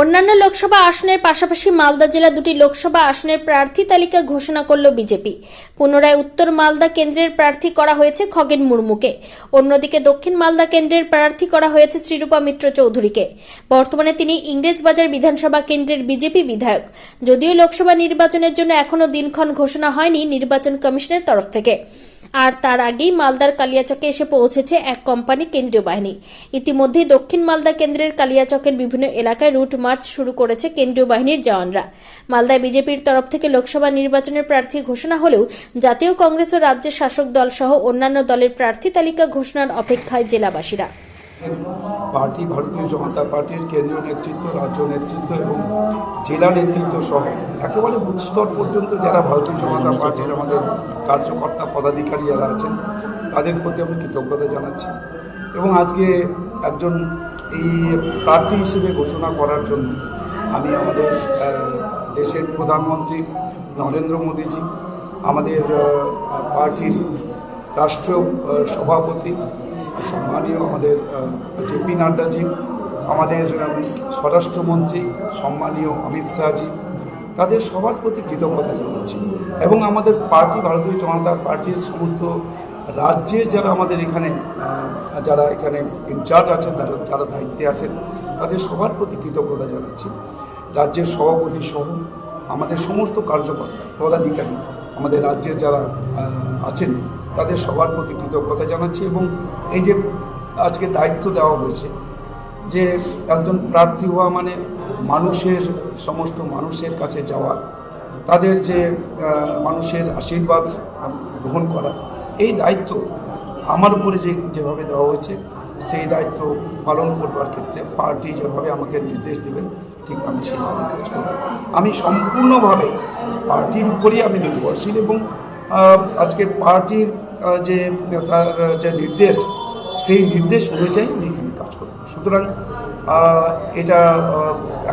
অন্যান্য লোকসভা আসনের পাশাপাশি মালদা জেলা দুটি লোকসভা আসনের প্রার্থী তালিকা ঘোষণা করল বিজেপি। পুনরায় উত্তর মালদা কেন্দ্রের প্রার্থী করা হয়েছে খগেন মুর্মুকে। অন্যদিকে দক্ষিণ মালদা কেন্দ্রের প্রার্থী করা হয়েছে শ্রীরূপা মিত্র চৌধুরীকে। বর্তমানে তিনি ইংরেজবাজার বিধানসভা কেন্দ্রের বিজেপি বিধায়ক। যদিও লোকসভা নির্বাচনের জন্য এখনও দিনক্ষণ ঘোষণা হয়নি নির্বাচন কমিশনের তরফ থেকে। আর তার আগেই মালদার কালিয়াচকে এসে পৌঁছেছে এক কোম্পানি কেন্দ্রীয় বাহিনী। ইতিমধ্যে দক্ষিণ মালদা কেন্দ্রের কালিয়াচকের বিভিন্ন এলাকায় রুট মার্চ শুরু করেছে কেন্দ্রীয় বাহিনীর জওয়ানরা। মালদায় বিজেপির তরফ থেকে লোকসভা নির্বাচনের প্রার্থী ঘোষণা হলেও জাতীয় কংগ্রেস ও রাজ্যের শাসক দল সহ অন্যান্য দলের প্রার্থী তালিকা ঘোষণার অপেক্ষায় জেলাবাসীরা। পার্টি, ভারতীয় জনতা পার্টির কেন্দ্রীয় নেতৃত্ব, রাজ্য নেতৃত্ব এবং জেলা নেতৃত্ব সহ একেবারে বুথ স্তর পর্যন্ত যারা ভারতীয় জনতা পার্টির আমাদের কার্যকর্তা পদাধিকারী যারা আছেন, তাদের প্রতি আমি কৃতজ্ঞতা জানাচ্ছি এবং আজকে একজন এই প্রার্থী হিসেবে ঘোষণা করার জন্য আমি আমাদের দেশের প্রধানমন্ত্রী নরেন্দ্র মোদীজি, আমাদের পার্টির রাষ্ট্র সভাপতি সম্মানীয় আমাদের জেপি নাড্ডাজি, আমাদের স্বরাষ্ট্রমন্ত্রী সম্মানীয় অমিত শাহজি, তাদের সবার প্রতি কৃতজ্ঞতা জানাচ্ছি। এবং আমাদের পার্টি, ভারতীয় জনতা পার্টির সমস্ত রাজ্যে যারা আমাদের এখানে যারা এখানে ইনচার্জ আছেন যারা যারা দায়িত্বে আছেন, তাদের সবার প্রতি কৃতজ্ঞতা জানাচ্ছি। রাজ্যের সভাপতি সহ আমাদের সমস্ত কার্যকর্তা, পদাধিকারী, আমাদের রাজ্যের যারা আছেন তাদের সবার প্রতি কৃতজ্ঞতা জানাচ্ছি এবং এই যে আজকে দায়িত্ব দেওয়া হয়েছে যে একজন প্রার্থী হওয়া মানে মানুষের, সমস্ত মানুষের কাছে যাওয়া, তাদের যে মানুষের আশীর্বাদ গ্রহণ করা, এই দায়িত্ব আমার উপরে যে, যেভাবে দেওয়া হয়েছে, সেই দায়িত্ব পালন করবার ক্ষেত্রে পার্টি যেভাবে আমাকে নির্দেশ দেবেন, ঠিক আমি সেভাবে কাজ করব। আমি সম্পূর্ণভাবে পার্টির উপরেই আমি নির্ভরশীল এবং আজকে পার্টির যে, তার যে নির্দেশ, সেই নির্দেশ অনুযায়ী আমি এখানে কাজ করবেন সুতরাং এটা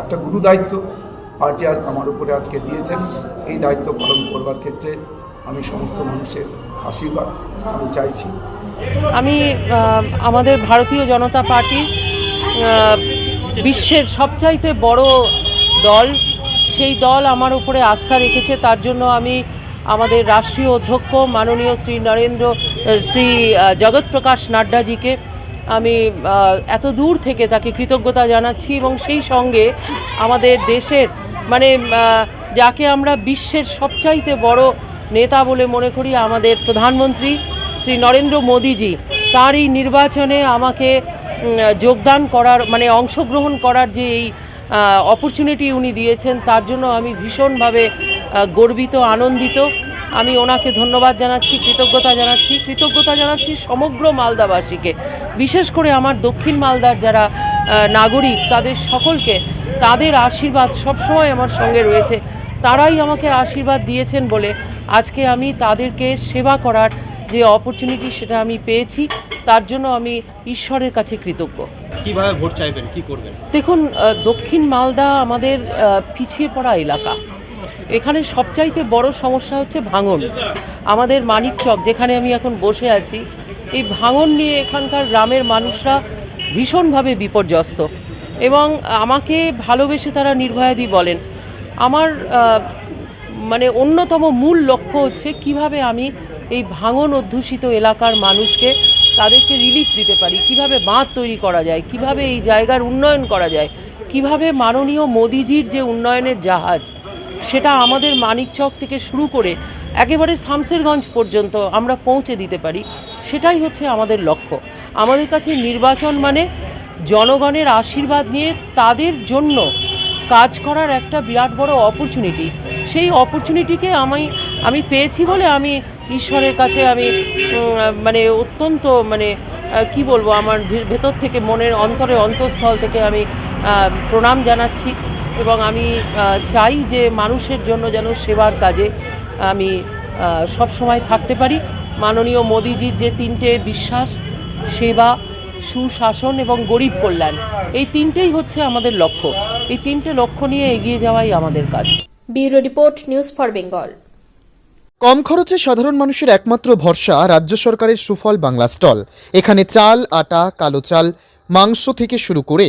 একটা গুরু দায়িত্ব। পার্টি আজ আমার উপরে আজকে দিয়েছেন। এই দায়িত্ব পালন করবার ক্ষেত্রে আমি সমস্ত মানুষের আশীর্বাদ আমি চাইছি। আমি আমাদের ভারতীয় জনতা পার্টি বিশ্বের সবচাইতে বড় দল, সেই দল আমার উপরে আস্থা রেখেছে। তার জন্য আমি আমাদের রাষ্ট্রীয় অধ্যক্ষ মাননীয় শ্রী নরেন্দ্র শ্রী আহ, জগৎ প্রকাশ নাড্ডাজিকে আমি এত দূর থেকে তাকে কৃতজ্ঞতা জানাচ্ছি এবং সেই সঙ্গে আমাদের দেশের মানে যাকে আমরা বিশ্বের সবচাইতে বড় নেতা বলে মনে করি আমাদের প্রধানমন্ত্রী শ্রী নরেন্দ্র মোদীজি তার এই নির্বাচনে আমাকে যোগদান করার মানে অংশগ্রহণ করার যে এই অপরচুনিটি উনি দিয়েছেন তার জন্য আমি ভীষণভাবে গর্বিত আনন্দিত। আমি ওনাকে ধন্যবাদ জানাচ্ছি কৃতজ্ঞতা জানাচ্ছি কৃতজ্ঞতা জানাচ্ছি সমগ্র মালদাবাসীকে। বিশেষ করে আমার দক্ষিণ মালদার যারা নাগরিক তাদের সকলকে তাদের আশীর্বাদ সবসময় আমার সঙ্গে রয়েছে। তারাই আমাকে আশীর্বাদ দিয়েছেন বলে আজকে আমি তাদেরকে সেবা করার যে অপরচুনিটি সেটা আমি পেয়েছি তার জন্য আমি ঈশ্বরের কাছে কৃতজ্ঞ। কীভাবে ভোট চাইবেন কি করবেন? দেখুন দক্ষিণ মালদা আমাদের পিছিয়ে পড়া এলাকা। এখানে সবচাইতে বড় সমস্যা হচ্ছে ভাঙন। আমাদের মানিকচক যেখানে আমি এখন বসে আছি, এই ভাঙন নিয়ে এখানকার গ্রামের মানুষরা ভীষণভাবে বিপর্যস্ত এবং আমাকে ভালোবেসে তারা নির্ভয়াদি বলেন। আমার মানে অন্যতম মূল লক্ষ্য হচ্ছে কীভাবে আমি এই ভাঙন অধ্যুষিত এলাকার মানুষকে তাদেরকে রিলিফ দিতে পারি, কীভাবে বাঁধ তৈরি করা যায়, কীভাবে এই জায়গার উন্নয়ন করা যায়, কীভাবে মাননীয় মোদিজির যে উন্নয়নের জাহাজ সেটা আমাদের মানিকচক থেকে শুরু করে একেবারে শামসেরগঞ্জ পর্যন্ত আমরা পৌঁছে দিতে পারি। সেটাই হচ্ছে আমাদের লক্ষ্য। আমাদের কাছে নির্বাচন মানে জনগণের আশীর্বাদ নিয়ে তাদের জন্য কাজ করার একটা বিরাট বড় অপরচুনিটি সেই অপরচুনিটিকে আমি আমি পেয়েছি বলে আমি ঈশ্বরের কাছে আমি মানে অত্যন্ত মানে কি বলব, আমার ভেতর থেকে মনের অন্তরে অন্তঃস্থল থেকে আমি প্রণাম জানাচ্ছি। এবং আমি চাই যে মানুষের জন্য যেন সেবার কাজে আমি সব সময় থাকতে পারি। মাননীয় মোদিজির যে তিনটে বিশ্বাস সেবা সুশাসন এবং গরিব কল্যাণ এই তিনটেই হচ্ছে আমাদের লক্ষ্য। এই তিনটে লক্ষ্য নিয়ে এগিয়ে যাওয়াই আমাদের কাজ। Bureau report news for Bengal. কম খরচে সাধারণ মানুষের একমাত্র ভরসা রাজ্য সরকারের সুফল বাংলা স্টল। এখানে চাল আটা কালো চাল মাংস থেকে শুরু করে